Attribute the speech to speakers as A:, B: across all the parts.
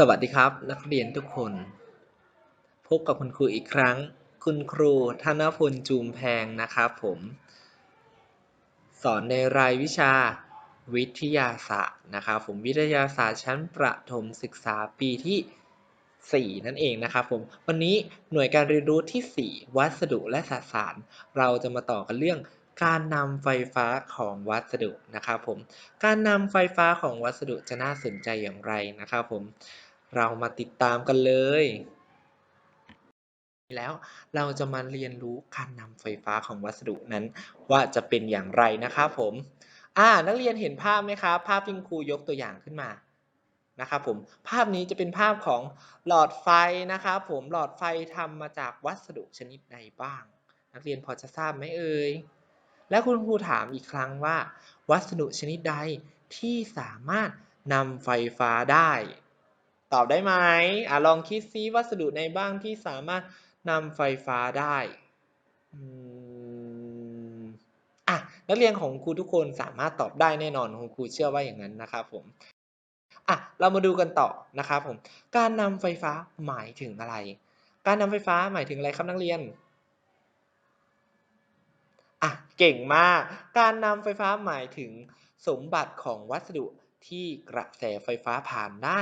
A: สวัสดีครับนักเรียนทุกคน พบกับคุณครูอีกครั้ง คุณครูธนพลจูมแพงนะครับผม สอนในรายวิชาวิทยาศาสตร์นะครับผมวิทยาศาสตร์ชั้นประถมศึกษาปีที่ 4 นั่นเองนะครับผม วันนี้หน่วยการเรียนรู้ที่ 4 วัสดุและสสาร เราจะมาต่อกันเรื่องการนำไฟฟ้าของวัสดุนะครับผม การนำไฟฟ้าของวัสดุจะน่าสนใจอย่างไรนะครับผม เรามาติดตามกันเลย แล้วเราจะมาเรียนรู้การนำไฟฟ้าของวัสดุนั้น ว่าจะเป็นอย่างไรนะครับผมอ่านักเรียนเห็นภาพไหมครับ ภาพที่คุณครูยกตัวอย่างขึ้นมานะครับผมภาพนี้จะเป็นภาพของหลอดไฟนะครับผมหลอดไฟทำมาจากวัสดุชนิดใดบ้าง นักเรียนพอจะทราบไหมเอ่ยและคุณครูถามอีกครั้งว่า วัสดุชนิดใดที่สามารถนำไฟฟ้าได้ ตอบได้ไหมอะลองคิดซิวัสดุในบ้างที่สามารถนำไฟฟ้าได้อืมอะนักเรียนของครูทุกคนสามารถตอบได้แน่นอนคุณครูเชื่อว่าอย่างนั้นนะครับผมอะเรามาดูกันต่อนะครับผม การนำไฟฟ้าหมายถึงอะไร การนำไฟฟ้าหมายถึงอะไรครับนักเรียนอะเก่งมาก การนำไฟฟ้าหมายถึงสมบัติของวัสดุที่กระแสไฟฟ้าผ่านได้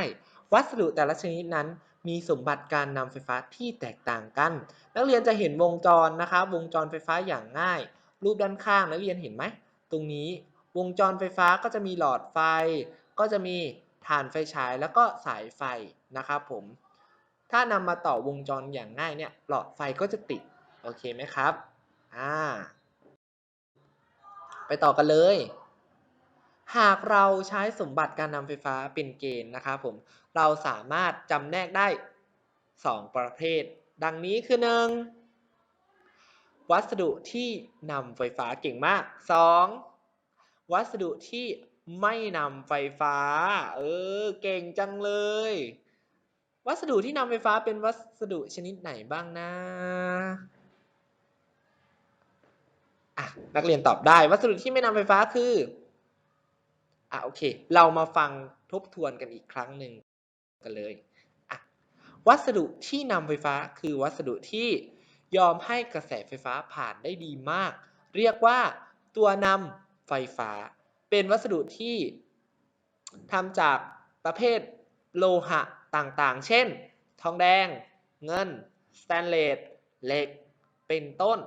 A: วัสดุแต่ละชนิดนั้นมีสมบัติการนำไฟฟ้าที่แตกต่างกัน นักเรียนจะเห็นวงจรนะคะ วงจรไฟฟ้าอย่างง่าย รูปด้านข้างนักเรียนเห็นไหม ตรงนี้วงจรไฟฟ้าก็จะมีหลอดไฟ ก็จะมีถ่านไฟฉายแล้วก็สายไฟนะครับผม ถ้านำมาต่อวงจรอย่างง่ายเนี่ยหลอดไฟก็จะติด โอเคไหมครับ อ่า ไปต่อกันเลย หากเราใช้สมบัติการนำไฟฟ้าเป็นเกณฑ์นะครับผม เราสามารถจำแนกได้ 2 ประเภท ดังนี้คือ 1. วัสดุที่นำไฟฟ้าเก่งมาก 2. วัสดุที่ไม่นำไฟฟ้า เออ เก่งจังเลย วัสดุที่นำไฟฟ้าเป็นวัสดุชนิดไหนบ้างนะอะนักเรียนตอบได้ วัสดุที่ไม่นำไฟฟ้าคือ อะโอเค เรามาฟังทบทวนกันอีกครั้งหนึ่งกันเลยอะวัสดุที่นำไฟฟ้าคือวัสดุที่ยอมให้กระแสไฟฟ้าผ่านได้ดีมาก เรียกว่าตัวนำไฟฟ้า เป็นวัสดุที่ทำจากประเภทโลหะต่างๆ เช่น ทองแดง เงิน สแตนเลส เหล็ก เป็นต้น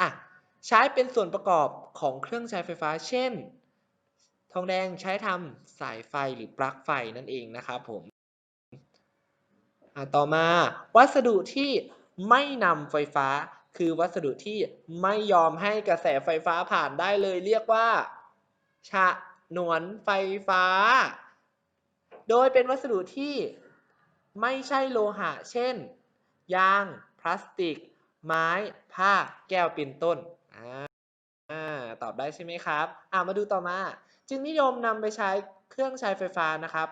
A: อะ ใช้เป็นส่วนประกอบของเครื่องใช้ไฟฟ้า เช่น ทองแดงใช้ทำสายไฟหรือปลั๊กไฟนั่นเองนะครับผมต่อมาวัสดุที่ไม่นำไฟฟ้าคือวัสดุที่ไม่ยอมให้กระแสไฟฟ้าผ่านได้เลยเรียกว่าฉนวนไฟฟ้า โดยเป็นวัสดุที่ไม่ใช่โลหะ เช่น ยาง พลาสติก ไม้ ผ้า แก้วเป็นต้น อ่าตอบได้ใช่ไหมครับอ่ามาดูต่อมา จึงนิยมนำไปใช้เครื่องใช้ไฟฟ้านะครับ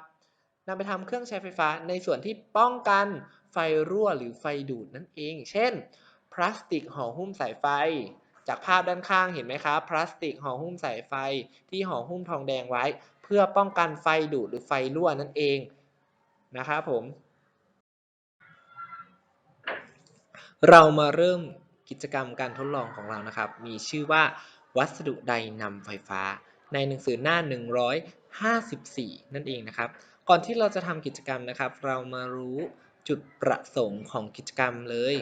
A: นำไปทำเครื่องใช้ไฟฟ้าในส่วนที่ป้องกันไฟรั่วหรือไฟดูดนั่นเอง เช่น พลาสติกห่อหุ้มสายไฟ จากภาพด้านข้างเห็นไหมครับ พลาสติกห่อหุ้มสายไฟที่ห่อหุ้มทองแดงไว้ เพื่อป้องกันไฟดูดหรือไฟรั่วนั่นเองนะครับผม เรามาเริ่ม กิจกรรมการทดลองของเรานะครับ มีชื่อว่าวัสดุใดนำไฟฟ้า ในหนังสือหน้า 154 นั่นเองนะครับ ก่อนที่เราจะทำกิจกรรมนะครับ เรามารู้จุดประสงค์ของกิจกรรมเลย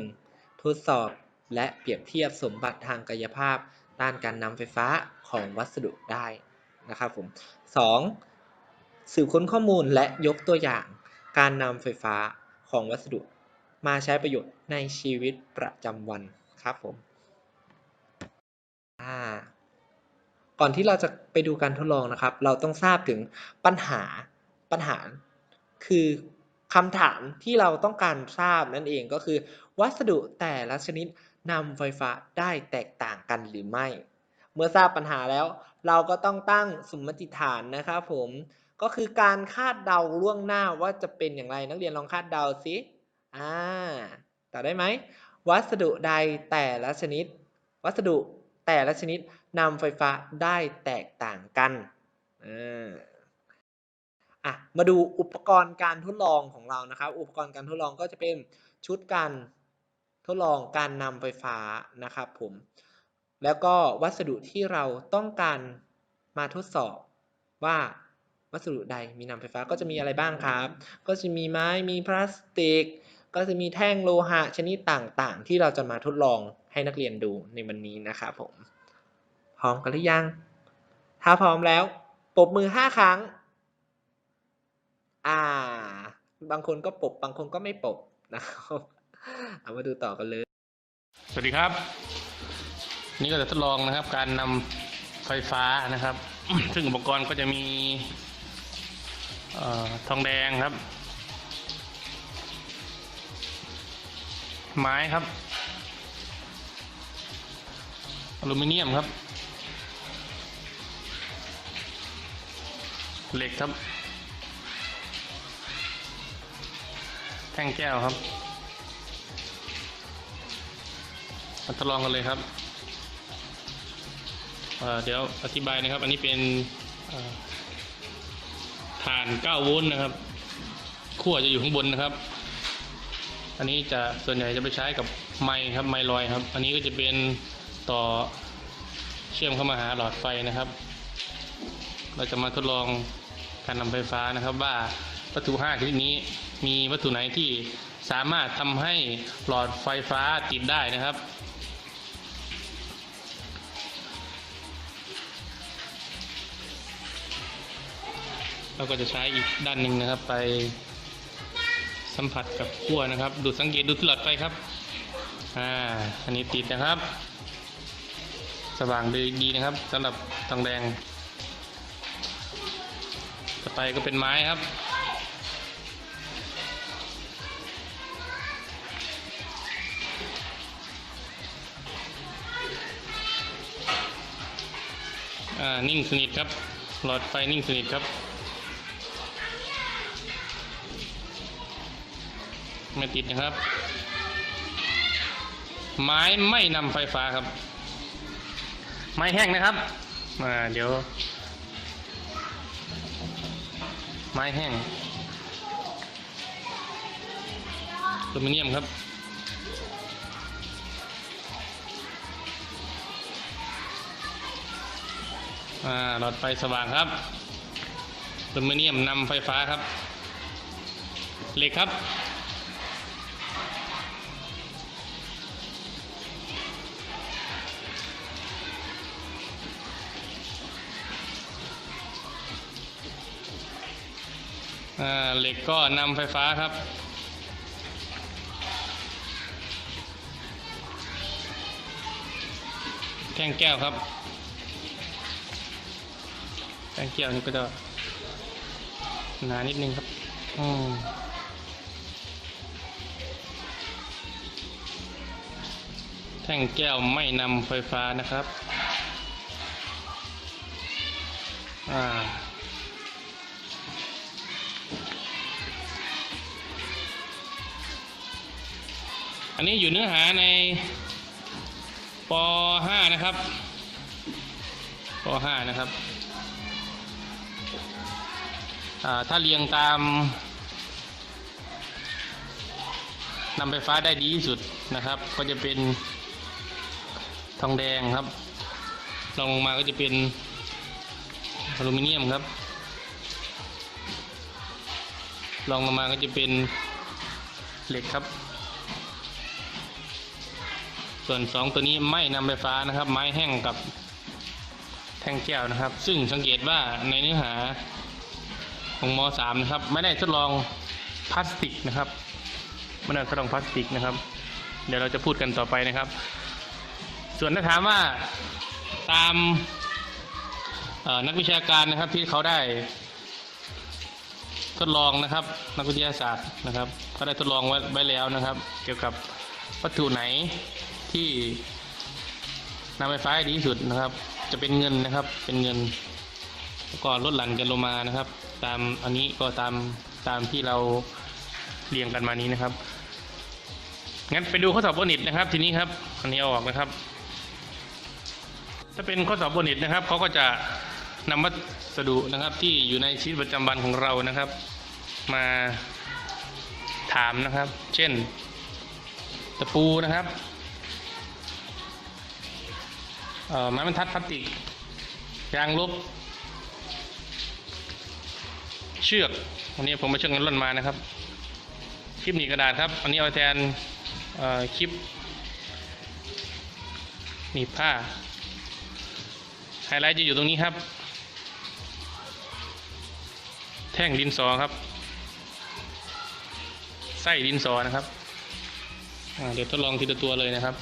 A: 1. ทดสอบและเปรียบเทียบสมบัติทางกายภาพ ด้านการนำไฟฟ้าของวัสดุได้นะครับผม 2. สืบค้นข้อมูลและยกตัวอย่างการนำไฟฟ้าของวัสดุ มาใช้ประโยชน์ในชีวิตประจำวันครับผมก่อนที่เราจะไปดูการทดลองนะครับ เราต้องทราบถึงปัญหาปัญหา คือคำถามที่เราต้องการทราบนั่นเองก็คือ วัสดุแต่ละชนิดนำไฟฟ้าได้แตกต่างกันหรือไม่ เมื่อทราบปัญหาแล้ว เราก็ต้องตั้งสมมติฐานนะครับผมก็คือการคาดเดาล่วงหน้าว่าจะเป็นอย่างไรนักเรียนลองคาดเดาสิ อ่าตอบได้ไหม วัสดุใดแต่ละชนิด วัสดุแต่ละชนิดนำไฟฟ้าได้แตกต่างกันอออะมาดูอุปกรณ์การทดลองของเรานะครับ อุปกรณ์การทดลองก็จะเป็นชุดการทดลองการนำไฟฟ้านะครับผม แล้วก็วัสดุที่เราต้องการมาทดสอบว่าวัสดุใดมีนำไฟฟ้าก็จะมีอะไรบ้างครับ ก็จะมีไม้ มีพลาสติก ก็จะมีแท่งโลหะชนิดต่างๆ ที่เราจะมาทดลองให้นักเรียนดูในวันนี้นะครับผม พร้อมกันหรือยัง ถ้าพร้อมแล้วปบมือห้าครั้ง อ่า บางคนก็ปบบางคนก็ไม่ปบนะครับเอามาดูต่อกันเลย
B: สวัสดีครับ นี่ก็จะทดลองนะครับ การนำไฟฟ้านะครับ ซึ่งอุปกรณ์ก็จะมีออทองแดงครับ ไม้ครับ อลูมิเนียมครับ เหล็กครับ แท่งแก้วครับมาทดลองกันเลยครับเเดี๋ยวอธิบายนะครับ อันนี้เป็นฐาน 9 โวลต์นะครับขั้วจะอยู่ข้างบนนะครับ อันนี้จะส่วนใหญ่จะไปใช้กับไม้ครับไม้ลอยครับ อันนี้ก็จะเป็นต่อเชื่อมเข้ามาหาหลอดไฟนะครับ เราจะมาทดลองการนำไฟฟ้านะครับ ว่าวัตถุ5ชนิดนี้มีวัตถุไหนที่สามารถทำให้หลอดไฟฟ้าติดได้นะครับเราก็จะใช้อีกด้านหนึ่งนะครับไป สัมผัสกับขั้วนะครับ ดูสังเกตดูที่หลอดไฟครับอ่าอันนี้ติดนะครับ สว่างดีดีนะครับสำหรับทองแดง ต่อไปก็เป็นไม้ครับอ่านิ่งสนิทครับ หลอดไฟนิ่งสนิทครับ ไม่ติดนะครับ ไม้ไม่นำไฟฟ้าครับ ไม้แห้งนะครับอ่าเดี๋ยว ไม้แห้งอลูมิเนียมครับอ่าหลอดไฟสว่างครับอลูมิเนียมนำไฟฟ้าครับเหล็กครับ เหล็กก็นำไฟฟ้าครับ แท่งแก้วครับ แท่งแก้วนี่ก็จะหนานิดนึงครับอืมแท่งแก้วไม่นำไฟฟ้านะครับ อ่า นนี้อยู่เนื้อหาในป .5 นะครับป .5 นะครับ ถ้าเรียงตามนำไฟฟ้าได้ดีที่สุดนะครับ ก็จะเป็นทองแดงครับรองลงมาก็จะเป็นอลูมิเนียมครับรองลงมาก็จะเป็นเหล็กครับ ส่วนสองตัวนี้ไม่นำไฟฟ้านะครับ ไม้แห้งกับแท่งแก้วนะครับ ซึ่งสังเกตว่าในเนื้อหาของม .3 นะครับ ไม่ได้ทดลองพลาสติกนะครับไม่ได้ทดลองพลาสติกนะครับ เดี๋ยวเราจะพูดกันต่อไปนะครับ ส่วนถ้าถามว่าตามนักวิชาการนะครับที่เขาได้ทดลองนะครับ นักวิทยาศาสตร์นะครับเขาได้ทดลองไว้ไว้แล้วนะครับ เกี่ยวกับวัตถุไหน ที่นำไฟฟ้าให้ดีที่สุดนะครับ จะเป็นเงินนะครับ เป็นเงินก็ลดหลั่นกันลงมานะครับ ตามอันนี้ก็ตามตามที่เราเรียงกันมานี้นะครับงั้นไปดูข้อสอบบนิตนะครับ ทีนี้ครับอันนี้เอาออกนะครับ ถ้าเป็นข้อสอบบนิตนะครับเขาก็จะนำวัสดุนะครับที่อยู่ในชีวิตประจำวันของเรานะครับ มาถามนะครับ เช่น ตะปูนะครับ ไม้บรรทัดพลาสติก ยางลบ เชือก วันนี้ผมมาเชือกเงินล่นมานะครับ คลิปหนีกระดาษครับ อันนี้เอาแทนคลิปหนีบผ้า ไฮไลท์จะอยู่ตรงนี้ครับ แท่งดินสอครับ ไส้ดินสอนะครับ เดี๋ยวทดลองทีละตัวเลยนะครับ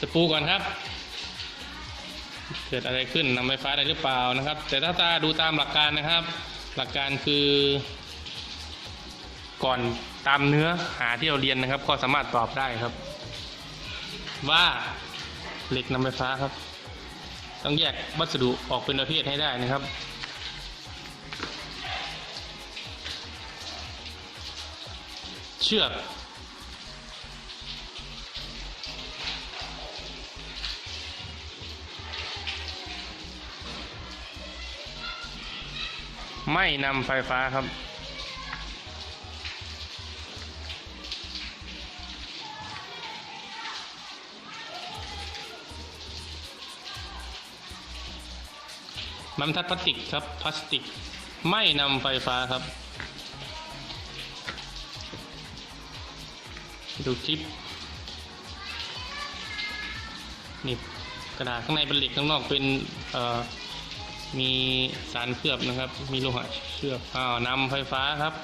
B: ตะปูก่อนครับ เกิดอะไรขึ้นนำไฟฟ้าได้หรือเปล่านะครับ แต่ถ้าตาดูตามหลักการนะครับ หลักการคือ ก่อนตามเนื้อหาที่เราเรียนนะครับ ก็สามารถตอบได้ครับ ว่าเหล็กนำไฟฟ้าครับ ต้องแยกวัสดุออกเป็นประเภทให้ได้นะครับเชือก ไม่นำไฟฟ้าครับมันบรรทัดพลาสติกครับพลาสติก ไม่นำไฟฟ้าครับ ดูคลิปนี่กระดาษข้างในเป็นเหล็กข้างนอกเป็นเอ่อ มีสารเคลือบนะครับ มีโลหะเชื่อมอ้าวนำไฟฟ้าครับ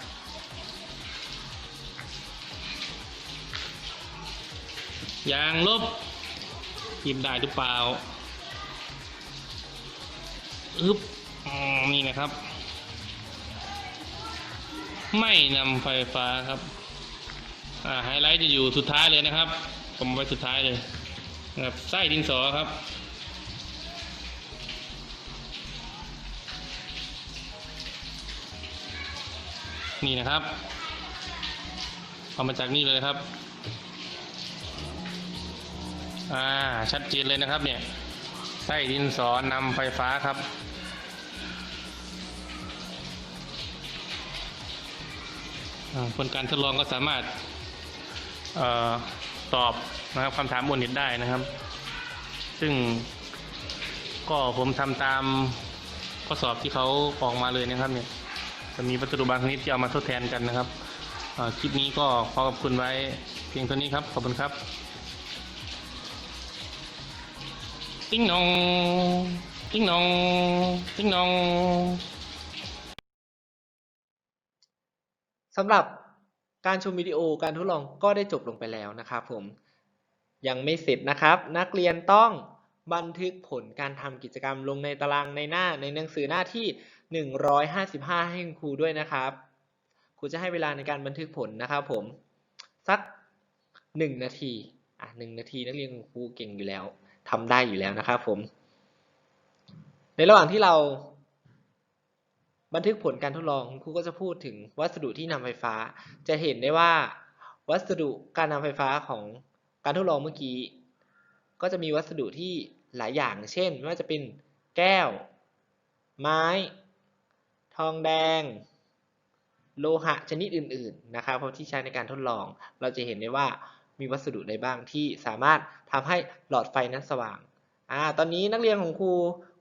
B: ยางลบพิมพ์ได้หรือเปล่าอึบอ๋อนี่นะครับ ไม่นำไฟฟ้าครับไฮไลท์จะอยู่สุดท้ายเลยนะครับ ผมไว้สุดท้ายเลยนะครับไส้ดินสอครับ นี่นะครับ เอามาจากนี่เลยครับ อ่า ชัดเจนเลยนะครับ เนี่ยไส้ดินสอนำไฟฟ้าครับ ผลการทดลองก็สามารถออตอบนะครับคำถามบนเน็ตได้นะครับ ซึ่งก็ผมทำตามข้อสอบที่เขาออกมาเลยนะครับเนี่ย จะมีวัสดุบางชนิดที่เอามาทดแทนกันนะครับคลิปนี้ก็ขอขอบคุณไว้เพียงเท่านี้ครับ ขอบคุณครับติ้งนองติ้งนองติ้งนอง
A: สำหรับการชมวิดีโอการทดลองก็ได้จบลงไปแล้วนะครับผมยังไม่เสร็จนะครับ นักเรียนต้องบันทึกผลการทำกิจกรรมลงในตารางในหน้าในหนังสือหน้าที่ 155 ให้คุณครูด้วยนะครับ ครูจะให้เวลาในการบันทึกผลนะครับผม สัก 1 นาที อะหนึ่งนาทีนักเรียนของครูเก่งอยู่แล้วทำได้อยู่แล้วนะครับผม ในระหว่างที่เรา บันทึกผลการทดลองครูก็จะพูดถึงวัสดุที่นำไฟฟ้า จะเห็นได้ว่า วัสดุการนำไฟฟ้าของการทดลองเมื่อกี้ ก็จะมีวัสดุที่หลายอย่าง เช่นไม่ว่าจะเป็นแก้ว ไม้ ทองแดง โลหะชนิดอื่นๆนะครับเพราะที่ใช้ในการทดลอง เราจะเห็นได้ว่ามีวัสดุใดบ้างที่สามารถทำให้หลอดไฟนั้นสว่างอ่าตอนนี้นักเรียนของครู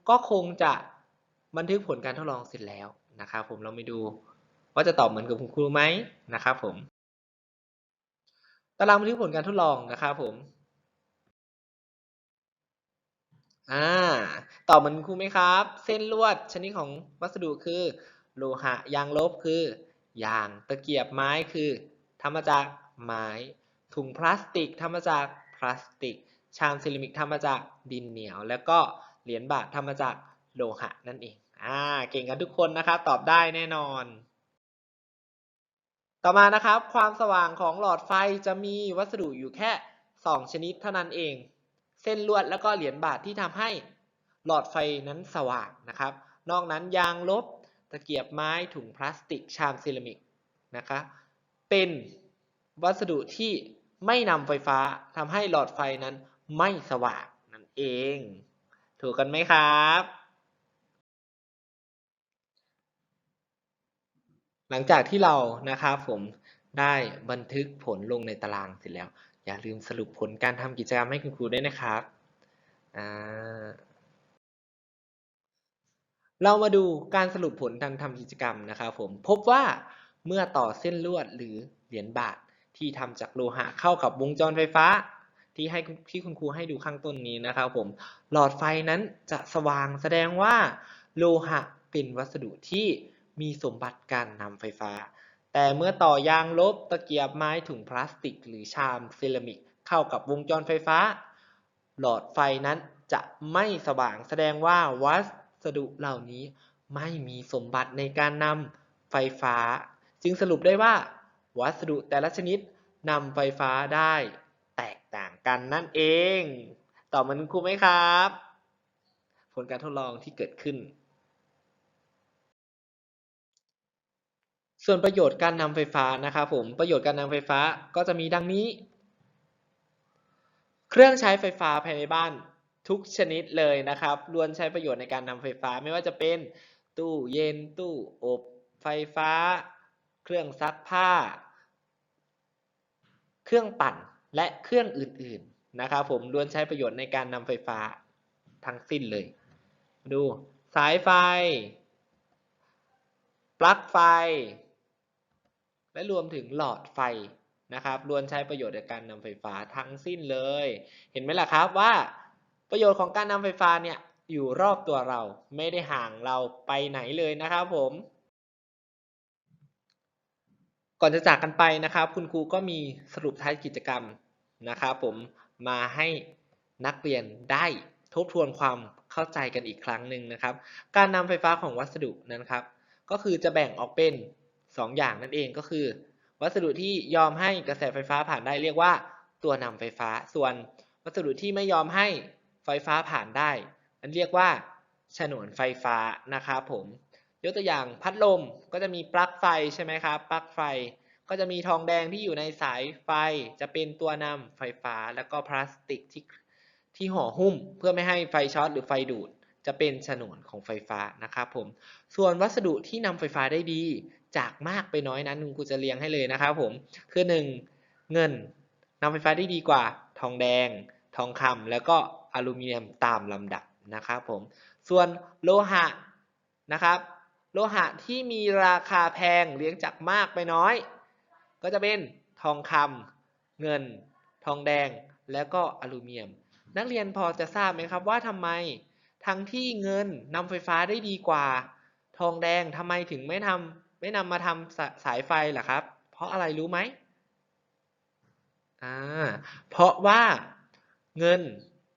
A: ก็คงจะบันทึกผลการทดลองเสร็จแล้วนะครับผมเราไปดูว่าจะตอบเหมือนกับคุณครูไหมนะครับผมตารางบันทึกผลการทดลองนะครับผม อ่าตอบเหมือนครูไหมครับ เส้นลวดชนิดของวัสดุคือ โลหะยางลบคือยางตะเกียบไม้คือทำมาจากไม้ถุงพลาสติกทำมาจากพลาสติก ชามเซรามิกทำมาจากดินเหนียว แล้วก็เหรียญบาททำมาจากโลหะนั่นเองอ่าเก่งกันทุกคนนะครับ ตอบได้แน่นอน ต่อมานะครับ ความสว่างของหลอดไฟจะมีวัสดุอยู่แค่ 2 ชนิดเท่านั้นเอง เส้นลวดแล้วก็เหรียญบาทที่ทำให้หลอดไฟนั้นสว่างนะครับ นอกนั้นยางลบตะเกียบไม้ถุงพลาสติกชามเซรามิกนะคะเป็นวัสดุที่ไม่นำไฟฟ้าทำให้หลอดไฟนั้นไม่สว่างนั่นเอง ถูกกันไหมครับ หลังจากที่เรานะครับผมได้บันทึกผลลงในตารางเสร็จแล้ว อย่าลืมสรุปผลการทำกิจกรรมให้คุณครูด้วยนะครับ เรามาดูการสรุปผลการทำกิจกรรมนะครับผม พบว่าเมื่อต่อเส้นลวดหรือเหรียญบาทที่ทำจากโลหะเข้ากับวงจรไฟฟ้า ที่ให้ที่คุณครูให้ดูข้างต้นนี้นะครับผม หลอดไฟนั้นจะสว่างแสดงว่าโลหะเป็นวัสดุที่มีสมบัติการนำไฟฟ้า แต่เมื่อต่อยางลบตะเกียบไม้ถุงพลาสติก หรือชามเซรามิก เข้ากับวงจรไฟฟ้า หลอดไฟนั้นจะไม่สว่างแสดงว่าวัสดุเหล่านี้ไม่มีสมบัติในการนำไฟฟ้า จึงสรุปได้ว่า วัสดุแต่ละชนิดนำไฟฟ้าได้แตกต่างกันนั่นเอง ต่อมันคุณครูไหมครับ ผลการทดลองที่เกิดขึ้น ส่วนประโยชน์การนำไฟฟ้านะครับผมประโยชน์การนำไฟฟ้าก็จะมีดังนี้ เครื่องใช้ไฟฟ้าภายในบ้านทุกชนิดเลยนะครับล้วนใช้ประโยชน์ในการนำไฟฟ้าไม่ว่าจะเป็นตู้เย็นตู้อบไฟฟ้า เครื่องซักผ้า เครื่องปั่นและเครื่องอื่นๆนะครับผมล้วนใช้ประโยชน์ในการนำไฟฟ้าทั้งสิ้นเลย ดูสายไฟ ปลั๊กไฟ และรวมถึงหลอดไฟนะครับล้วนใช้ประโยชน์ในการนำไฟฟ้าทั้งสิ้นเลย เห็นไหมล่ะครับว่า ประโยชน์ของการนำไฟฟ้าเนี่ยอยู่รอบตัวเราไม่ได้ห่างเราไปไหนเลยนะครับผม ก่อนจะจากกันไปนะครับ คุณครูก็มีสรุปท้ายกิจกรรมนะครับผมมาให้นักเรียนได้ทบทวนความเข้าใจกันอีกครั้งหนึ่งนะครับ การนำไฟฟ้าของวัสดุนั้นครับ ก็คือจะแบ่งออกเป็น 2อย่างนั่นเองก็คือ วัสดุที่ยอมให้กระแสไฟฟ้าผ่านได้เรียกว่า ตัวนำไฟฟ้า ส่วนวัสดุที่ไม่ยอมให้ไฟฟ้าผ่านได้นั้นเรียกว่าฉนวนไฟฟ้านะครับผมยกตัวอย่างพัดลมก็จะมีปลั๊กไฟใช่ไหมครับปลั๊กไฟก็จะมีทองแดงที่อยู่ในสายไฟจะเป็นตัวนำไฟฟ้า แล้วก็พลาสติกที่ที่ห่อหุ้ม เพื่อไม่ให้ไฟช็อตหรือไฟดูด จะเป็นฉนวนของไฟฟ้านะครับผมส่วนวัสดุที่นำไฟฟ้าได้ดี จากมากไปน้อยนั้นคุณครูจะเรียงให้เลยนะครับผมคือ 1. เงินนำไฟฟ้าได้ดีกว่า ทองแดง ทองคำแล้วก็อลูมิเนียมตามลำดับนะครับผมส่วนโลหะนะครับ โลหะที่มีราคาแพงเรียงจากมากไปน้อย ก็จะเป็นทองคำเงิน ทองแดงแล้วก็อลูมิเนียม นักเรียนพอจะทราบไหมครับว่าทำไมทั้งที่เงินนำไฟฟ้าได้ดีกว่า ทองแดงทำไมถึงไม่ทำ ไม่นำมาทำสาสายไฟล่ะครับ เพราะอะไรรู้ไหมอ่าเพราะว่าเงิน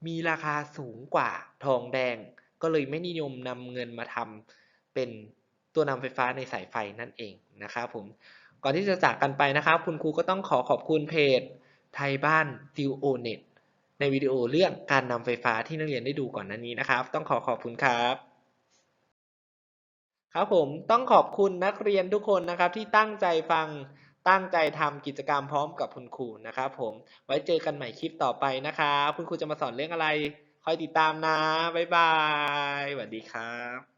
A: มีราคาสูงกว่าทองแดง ก็เลยไม่นิยมนำเงินมาทำเป็นตัวนำไฟฟ้าในสายไฟนั่นเองนะครับผมก่อนที่จะจากกันไปนะครับ คุณครูก็ต้องขอขอบคุณเพจไทยบ้านติวโอเน็ตในวิดีโอเรื่องการนำไฟฟ้าที่นักเรียนได้ดูก่อนหน้านี้นะครับ ต้องขอขอบคุณครับ ครับผมต้องขอบคุณนักเรียนทุกคนนะครับที่ตั้งใจฟังตั้งใจทำกิจกรรมพร้อมกับคุณครูนะครับผมไว้เจอกันใหม่คลิปต่อไปนะครับคุณครูจะมาสอนเรื่องอะไร คอยติดตามนะ บ๊ายบายสวัสดีครับ